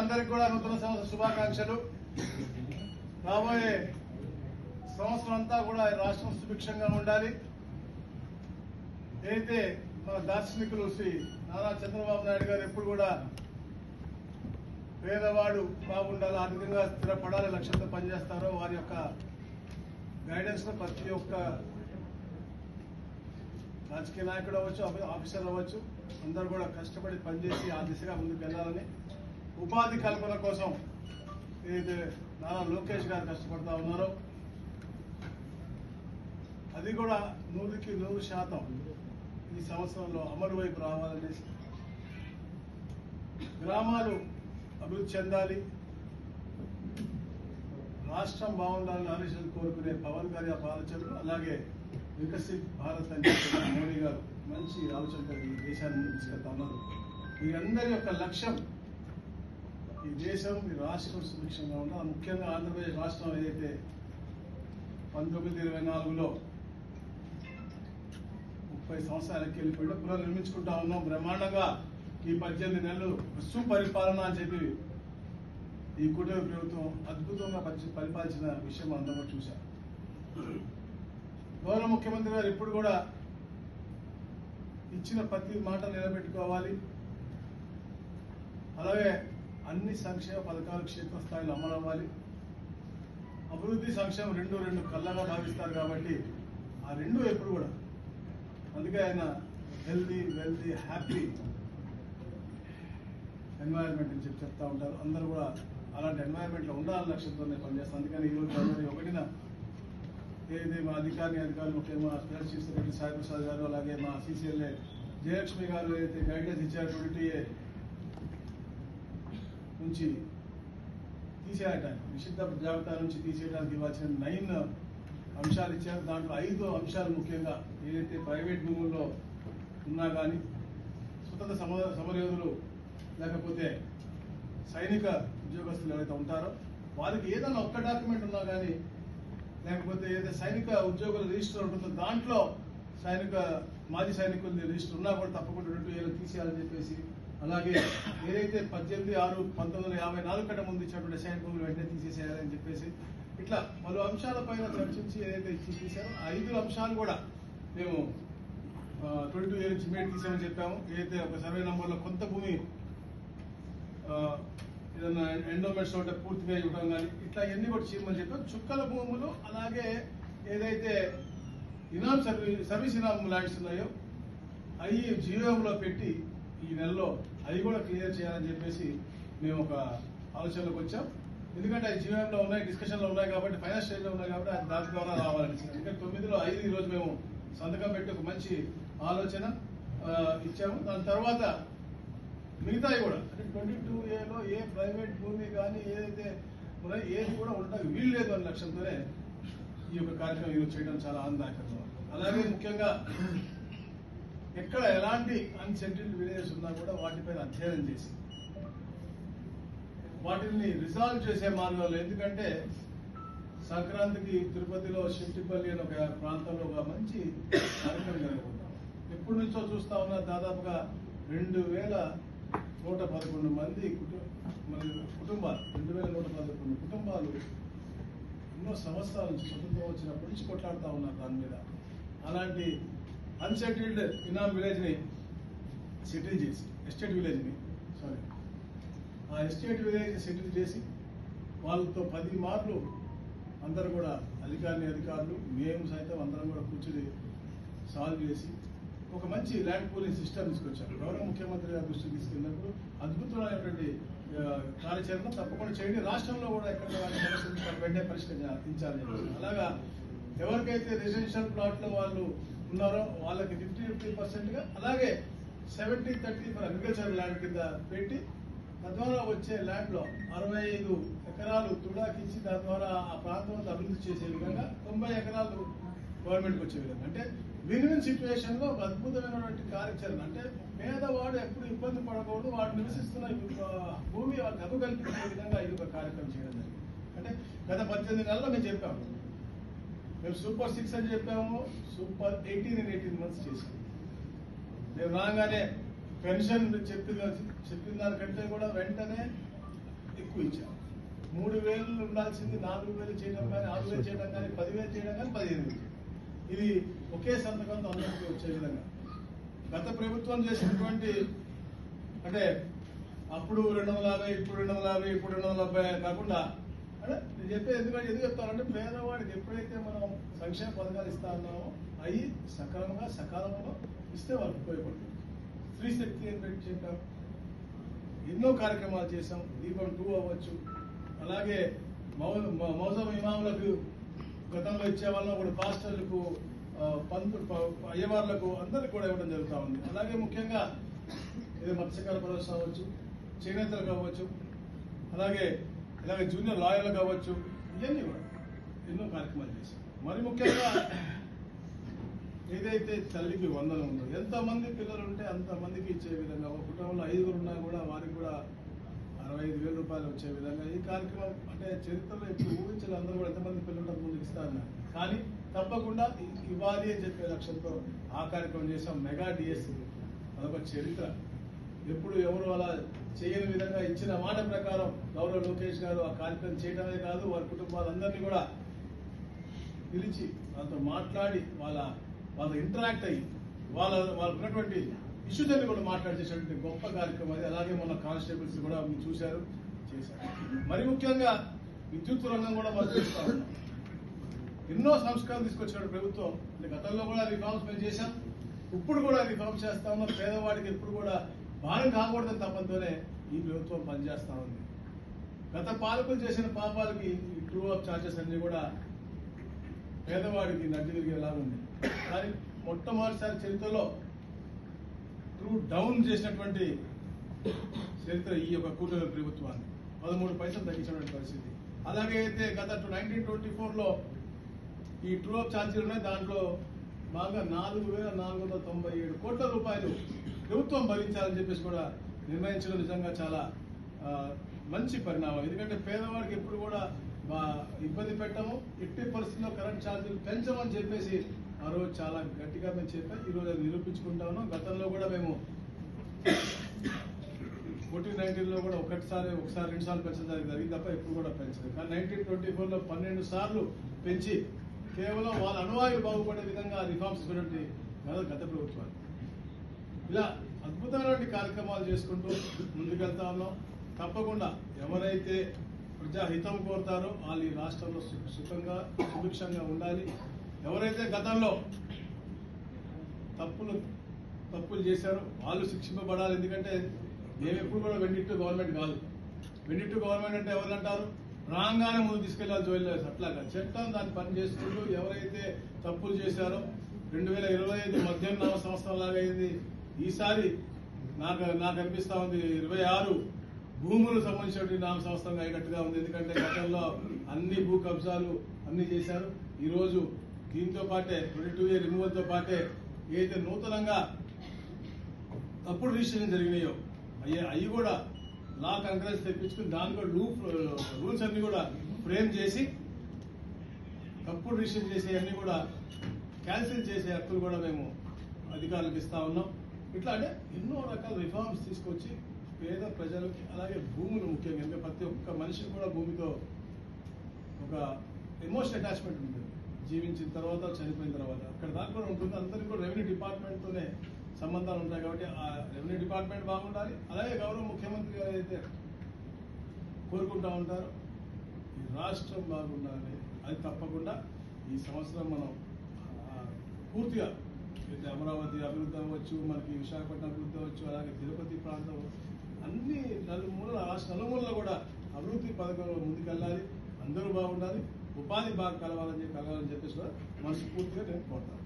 అందరికి కూడా నూతన సంవత్సర శుభాకాంక్షలు. రాబోయే సంవత్సరం అంతా కూడా రాష్ట్రం సుభిక్షంగా ఉండాలి. అయితే మన దార్శనికులు శ్రీ నారా చంద్రబాబు నాయుడు గారు ఎప్పుడు కూడా పేదవాడు బాగుండాలి ఆర్థికంగా స్థిరపడాలి లక్ష్యంతో పనిచేస్తారో వారి యొక్క గైడెన్స్ ప్రతి ఒక్క రాజకీయ నాయకుడు అవ్వచ్చు ఆఫీసర్ అవ్వచ్చు. అందరూ కూడా కష్టపడి పనిచేసి ఆ దిశగా ముందుకు వెళ్ళాలని ఉపాధి కల్పన కోసం ఏదైతే నారా లోకేష్ గారు కష్టపడతా ఉన్నారో అది కూడా నూరుకి నూరు శాతం ఈ సంవత్సరంలో అమలు వైపు రావాలనేసి గ్రామాలు అభివృద్ధి చెందాలి. రాష్ట్రం బాగుండాలని ఆలోచనలు కోరుకునే పవన్ గారి ఆలోచనలు అలాగే వికసిత్ భారత్ అని మోడీ గారు మంచి ఆలోచనతో ఈ దేశాన్ని తీసుకెళ్తా ఉన్నారు. వీరందరి యొక్క లక్ష్యం ఈ దేశం ఈ రాష్ట్రం సుభిక్షంగా ఉండాలి. ముఖ్యంగా ఆంధ్రప్రదేశ్ రాష్ట్రం ఏదైతే పంతొమ్మిది ఇరవై నాలుగులో ముప్పై సంవత్సరాలకి వెళ్ళిపోయి పునర్నిర్మించుకుంటా ఉన్నాం. బ్రహ్మాండంగా ఈ పద్దెనిమిది నెలలు సుపరిపాలన అని చెప్పి ఈ కూటమి ప్రభుత్వం అద్భుతంగా పరిపాలించిన విషయం అందరూ చూశాం గౌరవ ముఖ్యమంత్రి గారు ఇప్పుడు కూడా ఇచ్చిన ప్రతి మాట నిలబెట్టుకోవాలి. అలాగే అన్ని సంక్షేమ పథకాలు క్షేత్రస్థాయిలో అమలు అవ్వాలి. అభివృద్ధి సంక్షేమం రెండు రెండు కళ్ళగా భావిస్తారు కాబట్టి ఆ రెండు ఎప్పుడు కూడా. అందుకే ఆయన హెల్దీ వెల్దీ హ్యాపీ ఎన్వైరన్మెంట్ అని చెప్పి చెప్తా ఉంటారు. అందరూ కూడా అలాంటి ఎన్వైరన్మెంట్లో ఉండాలని లక్ష్యంతోనే పనిచేస్తాను అందుకని ఈ రోజు జనవరి ఒకటిన ఏది మా అధికారిని అధికారులు ముఖ్యంగా మా special chief secretary Sai Prasad గారు అలాగే మా సీసీఎల్ఏ జయలక్ష్మి గారు ఏదైతే గైడ్లైన్స్ ఇచ్చారు ట్వంటీ నుంచి తీసేయటానికి నిషిద్ధ జాబితా నుంచి తీసేయడానికి ఇవ్వాల్సిన నైన్ అంశాలు ఇచ్చారు. దాంట్లో ఐదు అంశాలు ముఖ్యంగా ఏదైతే ప్రైవేట్ భూముల్లో ఉన్నా కానీ స్వతంత్ర సమ సమరయోధులు లేకపోతే సైనిక ఉద్యోగస్తులు ఎవరైతే ఉంటారో వారికి ఏదైనా ఒక్క డాక్యుమెంట్ ఉన్నా కానీ లేకపోతే ఏదైతే సైనిక ఉద్యోగుల రిజిస్టర్ ఉంటుందో దాంట్లో సైనిక మాజీ సైనికుల రిజిస్టర్ ఉన్నా కూడా తప్పకుండా రెండు వేలు తీసేయాలని చెప్పేసి అలాగే ఏదైతే పద్దెనిమిది ఆరు పంతొమ్మిది వందల యాభై నాలుగు కంటే ముందు ఇచ్చినటువంటి రసాయన భూములు వెంటనే తీసేసేయాలని చెప్పేసి ఇట్లా పలు అంశాలపైన చర్చించి ఏదైతే ఇచ్చి తీసారో ఆ ఐదు అంశాలు కూడా మేము ట్వంటీ టూ ఇయర్ నుంచి మేడ్ తీసామని చెప్పాము. ఏదైతే ఒక సర్వే నంబర్లో కొంత భూమి ఏదైనా ఏదన్నా ఎండోమెంట్స్ ఉంటే పూర్తిగా ఇవ్వడం కానీ ఇట్లా ఇవన్నీ కూడా చేయమని చెప్పాం. చుక్కల భూములు అలాగే ఏదైతే inam service service inam lands ఉన్నాయో అవి జీవంలో పెట్టి ఈ నెలలో అవి కూడా క్లియర్ చేయాలని చెప్పేసి మేము ఒక ఆలోచనలోకి వచ్చాం. ఎందుకంటే అవి జీవోలో ఉన్నాయి డిస్కషన్లో ఉన్నాయి కాబట్టి ఫైనల్ స్టేజ్లో ఉన్నాయి కాబట్టి అది దాని ద్వారా రావాలని ఎందుకంటే తొమ్మిదిలో ఐదు ఈ మేము సంతకం పెట్టి ఒక మంచి ఆలోచన ఇచ్చాము. దాని తర్వాత మిగతాయి కూడా అంటే ట్వంటీ టూ ఏలో ఏ ప్రైవేట్ భూమి కానీ ఏదైతే ఉన్నాయో ఏది కూడా ఉండడానికి వీలు లేదు అనే లక్ష్యంతోనే ఈ యొక్క కార్యక్రమం ఈరోజు చేయడం చాలా ఆనందాకరంగా అలాగే ముఖ్యంగా ఎక్కడ ఎలాంటి అన్సెటిల్డ్ విలేజెస్ ఉన్నా కూడా వాటిపైన అధ్యయనం చేసి వాటిని రిజాల్వ్ చేసే మార్గాలు. ఎందుకంటే సంక్రాంతికి తిరుపతిలో శెట్టిపల్లి అనే ఒక ప్రాంతంలో ఒక మంచి కార్యక్రమం జరుగుతుంది ఎప్పటి నుంచో చూస్తా ఉన్నా దాదాపుగా రెండు వేల నూట పదకొండు మంది మరి కుటుంబాలు రెండు వేల నూట పదకొండు కుటుంబాలు ఎన్నో సంవత్సరాల నుంచి స్వతంత్రం వచ్చినప్పటి నుంచి కొట్లాడుతూ ఉన్నారు దాని మీద. అలాంటి అన్సెటిల్డ్ ఇనామ్ విలేజ్ని సెటిల్ చేసి ఎస్టేట్ విలేజ్ని సారీ ఆ ఎస్టేట్ విలేజ్ సెటిల్ చేసి వాళ్ళతో పది మార్లు అందరూ కూడా అధికారిని అధికారులు మేము సైతం అందరం కూడా కూర్చుని సాల్వ్ చేసి ఒక మంచి ల్యాండ్ పూలింగ్ సిస్టమ్ తీసుకొచ్చారు. గౌరవ ముఖ్యమంత్రి గారి దృష్టికి తీసుకెళ్ళినప్పుడు అద్భుతమైనటువంటి కార్యాచరణ తప్పకుండా చేయండి. రాష్ట్రంలో కూడా ఎక్కడ వాళ్ళ వెంటనే పరిష్కరించాలని అలాగా ఎవరికైతే రెసిడెన్షియల్ ప్లాట్లో వాళ్ళు ఉన్నారో వాళ్ళకి ఫిఫ్టీ ఫిఫ్టీ పర్సెంట్గా అలాగే seventy thirty for agriculture land కింద పెట్టి తద్వారా వచ్చే ల్యాండ్లో అరవై ఐదు ఎకరాలు తుడాకిచ్చి దాని ద్వారా ఆ ప్రాంతం అభివృద్ధి చేసే విధంగా తొంభై ఎకరాలు గవర్నమెంట్కి వచ్చే విధంగా. అంటే విన్ విన్ సిచ్యువేషన్లో ఒక అద్భుతమైనటువంటి కార్యాచరణ. అంటే పేదవాడు ఎప్పుడు ఇబ్బంది పడకూడదు వాడు నివసిస్తున్న భూమి వాళ్ళకి కల్పించే విధంగా ఇది ఒక కార్యక్రమం చేయడం జరిగింది. అంటే గత పద్దెనిమిది నెలల్లో మేము చెప్పాము మేము సూపర్ సిక్స్ అని చెప్పాము super eighteen and eighteen months చేసాము మేము రాగానే పెన్షన్ చెప్పిన చెప్పిన దానికంటే కూడా వెంటనే ఎక్కువ ఇచ్చాము మూడు వేలు ఉండాల్సింది నాలుగు వేలు చేయడం కానీ ఆరు వేలు చేయడం కానీ పదివేలు చేయడం కానీ పదిహేను వేలు ఇది ఒకే సంతకంతో అందరికీ వచ్చే విధంగా. గత ప్రభుత్వం చేసినటువంటి అంటే అప్పుడు రెండు వందల యాభై ఇప్పుడు రెండు వందల యాభై ఇప్పుడు రెండు వందల డెబ్బై కాకుండా నేను చెప్పేది ఎందుకంటే ఎందుకు చెప్తానంటే పేదవాడికి ఎప్పుడైతే మనం సంక్షేమ పథకాలు ఇస్తా ఉన్నామో అవి సకాలంగా సకాలంలో ఇస్తే వాళ్ళకి ఉపయోగపడుతుంది స్త్రీ శక్తి అని పెట్టి చెప్పాం. ఎన్నో కార్యక్రమాలు చేసాం దీపం టూ అవ్వచ్చు. అలాగే మౌ మౌజం ఇమాములకు గతంలో ఇచ్చే వాళ్ళం కూడా పాస్టర్లకు పంతులు పంతు ప- అయ్యవార్లకు అందరికి కూడా ఇవ్వడం జరుగుతూ ఉంది. అలాగే ముఖ్యంగా ఇది మత్స్యకార భరోసా అవ్వచ్చు చేనేతలు కావచ్చు అలాగే ఇలాగే జూనియర్ లాయర్లు కావచ్చు ఇవన్నీ ఎన్నో కార్యక్రమాలు చేశాం మరి ముఖ్యంగా ఏదైతే తల్లికి వందనం ఉందో ఎంతమంది పిల్లలు ఉంటే అంతమందికి ఇచ్చే విధంగా ఒక కుటుంబంలో ఐదుగురు ఉన్నా కూడా వారికి కూడా అరవై ఐదు వేల రూపాయలు వచ్చే విధంగా ఈ కార్యక్రమం అంటే చరిత్రలో ఇప్పుడు ఊహించలేదు అందరూ కూడా ఎంతమంది పిల్లలు ఉంటే ముందుకు ఇస్తారన్నారు కానీ తప్పకుండా ఇవ్వాలి అని చెప్పే లక్ష్యంతో ఆ కార్యక్రమం చేసాం మెగా డిఎస్ అదొక చరిత్ర. ఎప్పుడు ఎవరు అలా చేయని విధంగా ఇచ్చిన మాట ప్రకారం గౌరవ లోకేష్ గారు ఆ కార్యక్రమం చేయడమే కాదు వారి కుటుంబాలందరినీ కూడా పిలిచి వాళ్ళతో మాట్లాడి వాళ్ళ వాళ్ళతో ఇంటరాక్ట్ అయ్యి వాళ్ళ వాళ్ళకు ఉన్నటువంటి ఇష్యూస్ కూడా కూడా మాట్లాడేసేటువంటి గొప్ప కార్యక్రమం అది. అలాగే మన కానిస్టేబుల్స్ కూడా మీరు చూశారు చేశారు. మరి ముఖ్యంగా విద్యుత్ రంగం కూడా మనం చూస్తా ఉన్నాం. ఎన్నో సంస్కరణలు తీసుకొచ్చిన ప్రభుత్వం. గతంలో కూడా రిఫార్మ్స్ మేము చేశాం. ఇప్పుడు కూడా రిఫార్మ్స్ చేస్తా ఉన్నాం. పేదవాడికి ఎప్పుడు కూడా భారం కాకూడదని తప్పంతోనే ఈ ప్రభుత్వం పనిచేస్తా ఉంది. గత పాలకులు చేసిన పాపాలకి ఈ ట్రూ ఆఫ్ ఛార్జెస్ అన్ని కూడా పేదవాడికి నడ్డి తిరిగేలా ఉంది. కానీ మొట్టమొదటిసారి చరిత్రలో ట్రూ డౌన్ చేసినటువంటి చరిత్ర ఈ యొక్క కూటమి ప్రభుత్వాన్ని. పదమూడు పైసలు తగ్గించినటువంటి పరిస్థితి. అలాగే అయితే గత నైన్టీన్ ట్వంటీ ఫోర్లో ఈ ట్రూ ఆఫ్ ఛార్జీలు ఉన్నాయి. దాంట్లో బాగా నాలుగు వేల నాలుగు వందల తొంభై ఏడు కోట్ల రూపాయలు ప్రభుత్వం భరించాలని చెప్పేసి కూడా నిర్ణయించడం నిజంగా చాలా మంచి పరిణామం. ఎందుకంటే పేదవాడికి ఎప్పుడు కూడా ఇబ్బంది పెట్టము. ఎట్టి పరిస్థితుల్లో కరెంట్ ఛార్జీలు పెంచమని చెప్పేసి ఆ రోజు చాలా గట్టిగా మేము చెప్పాం. ఈరోజు అది నిరూపించుకుంటా ఉన్నాం. గతంలో కూడా మేము ఫోర్టీన్ నైన్టీన్లో కూడా ఒకటిసారి ఒకసారి రెండు సార్లు పెంచడానికి జరిగింది. తప్ప ఎప్పుడు కూడా పెంచదు కానీ నైన్టీన్ ట్వంటీ ఫోర్లో పన్నెండు సార్లు పెంచి కేవలం వాళ్ళ అనువాయులు బాగుపడే విధంగా రిఫార్మ్స్ ఇచ్చినటువంటి గత గత ప్రభుత్వాలు. ఇలా అద్భుతమైనటువంటి కార్యక్రమాలు చేసుకుంటూ ముందుకెళ్తా ఉన్నాం తప్పకుండా ఎవరైతే ప్రజాహితం కోరుతారో వాళ్ళు ఈ రాష్ట్రంలో సుఖంగా సుభిక్షంగా ఉండాలి. ఎవరైతే గతంలో తప్పులు తప్పులు చేశారో వాళ్ళు శిక్షింపబడాలి. ఎందుకంటే మేము ఎప్పుడు కూడా వెండిట్టు గవర్నమెంట్ కాదు. వెండిట్టు గవర్నమెంట్ అంటే ఎవరు అంటారు రాగానే ముందు తీసుకెళ్ళాలి జోలి అట్లాగా చట్టం దాన్ని పని చేసుకుంటూ ఎవరైతే తప్పులు చేశారో రెండు వేల ఇరవై ఐదు మధ్యాహ్న నవ సంవత్సరం లాగా అయింది. ఈసారి నాకు నాకు అనిపిస్తా ఉంది ఇరవై ఆరు భూములు సంబంధించినటువంటి నామ సంవత్సరంగా అయినట్టుగా ఉంది. ఎందుకంటే గతంలో అన్ని భూ కబ్జాలు అన్ని చేశారు. ఈరోజు దీంతో పాటే ట్వంటీ టూ ఇయర్ రిమూవల్తో పాటే ఏదైతే నూతనంగా తప్పుడు రిజిస్ట్రేషన్ జరిగినాయో అయ్యే అవి కూడా లా కాంగ్రెస్ తెప్పించుకుని దాని కూడా రూల్ రూల్స్ అన్ని కూడా ఫ్రేమ్ చేసి తప్పుడు రిజిస్ట్రేషన్ చేసే అన్ని కూడా క్యాన్సిల్ చేసే హక్కులు కూడా మేము అధికారులకు ఇస్తా ఉన్నాం. ఇట్లా అంటే ఎన్నో రకాల రిఫార్మ్స్ తీసుకొచ్చి పేద ప్రజలకి అలాగే భూములు ముఖ్యంగా ఎందుకంటే ప్రతి ఒక్క మనిషికి కూడా భూమితో ఒక ఎమోషనల్ అటాచ్మెంట్ ఉంటుంది. జీవించిన తర్వాత చనిపోయిన తర్వాత. అక్కడ దాకా కూడా ఉంటుంది. అందరికీ కూడా రెవెన్యూ డిపార్ట్మెంట్తోనే సంబంధాలు ఉంటాయి కాబట్టి ఆ రెవెన్యూ డిపార్ట్మెంట్ బాగుండాలి. అలాగే గౌరవ ముఖ్యమంత్రి గారు అయితే కోరుకుంటా ఉంటారు ఈ రాష్ట్రం బాగుండాలి. అది తప్పకుండా ఈ సంవత్సరం మనం పూర్తిగా అయితే అమరావతి అభివృద్ధి అవ్వచ్చు మనకి విశాఖపట్నం అభివృద్ధి అవ్వచ్చు అలాగే తిరుపతి ప్రాంతం అన్ని నలుమూల రాష్ట్ర నలుమూలలో కూడా అభివృద్ధి పథకంలో ముందుకెళ్ళాలి. అందరూ బాగుండాలి. ఉపాధి బాగా కలవాలని చెప్పి కలవాలని చెప్పేసి కూడా మనస్ఫూర్తిగా నేను కోరుతాను.